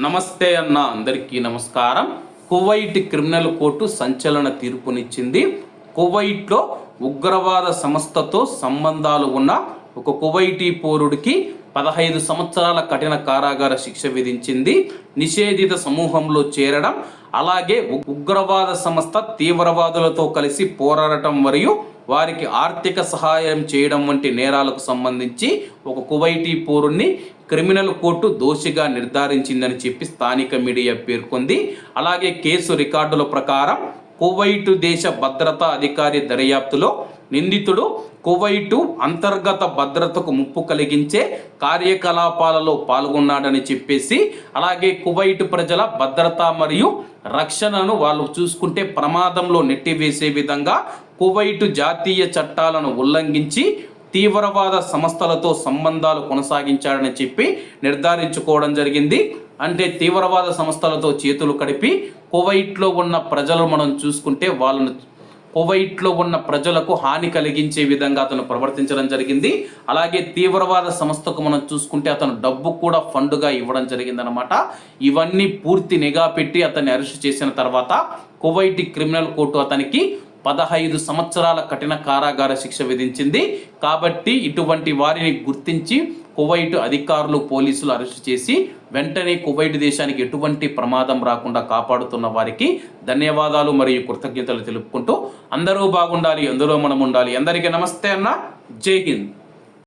నమస్తే అన్న అందరికీ నమస్కారం. కువైట్ క్రిమినల్ కోర్టు సంచలన తీర్పునిచ్చింది. కువైట్లో ఉగ్రవాద సంస్థతో సంబంధాలు ఉన్న ఒక కువైటీ పౌరుడికి పదహైదు సంవత్సరాల కఠిన కారాగార శిక్ష విధించింది. నిషేధిత సమూహంలో చేరడం అలాగే ఉగ్రవాద సంస్థ తీవ్రవాదులతో కలిసి పోరాడటం మరియు వారికి ఆర్థిక సహాయం చేయడం వంటి నేరాలకు సంబంధించి ఒక కువైటీ పౌరుణ్ణి క్రిమినల్ కోర్టు దోషిగా నిర్ధారించిందని చెప్పి స్థానిక మీడియా పేర్కొంది. అలాగే కేసు రికార్డుల ప్రకారం కువైటు దేశ భద్రతా అధికారి దర్యాప్తులో నిందితుడు కువైటు అంతర్గత భద్రతకు ముప్పు కలిగించే కార్యకలాపాలలో పాల్గొన్నాడని చెప్పేసి అలాగే కువైటు ప్రజల భద్రత మరియు రక్షణను వాళ్ళు చూసుకుంటే ప్రమాదంలో నెట్టివేసే విధంగా కువైటు జాతీయ చట్టాలను ఉల్లంఘించి తీవ్రవాద సంస్థలతో సంబంధాలు కొనసాగించాడని చెప్పి నిర్ధారించుకోవడం జరిగింది. అంటే తీవ్రవాద సంస్థలతో చేతులు కడిపి కువైట్లో ఉన్న ప్రజలు మనం చూసుకుంటే వాళ్ళను కువైట్లో ఉన్న ప్రజలకు హాని కలిగించే విధంగా అతను ప్రవర్తించడం జరిగింది. అలాగే తీవ్రవాద సంస్థకు మనం చూసుకుంటే అతను డబ్బు కూడా ఫండ్గా ఇవ్వడం జరిగిందనమాట ఇవన్నీ పూర్తి నిఘా పెట్టి అతన్ని అరెస్ట్ చేసిన తర్వాత కువైట్ క్రిమినల్ కోర్టు అతనికి పదహైదు సంవత్సరాల కఠిన కారాగార శిక్ష విధించింది. కాబట్టి ఇటువంటి వారిని గుర్తించి కువైట్ అధికారులు పోలీసులు అరెస్ట్ చేసి వెంటనే కువైట్ దేశానికి ఎటువంటి ప్రమాదం రాకుండా కాపాడుతున్న వారికి ధన్యవాదాలు మరియు కృతజ్ఞతలు తెలుపుకుంటూ అందరూ బాగుండాలి అందరూ మనం ఉండాలి అందరికీ నమస్తే అన్న. జై హింద్.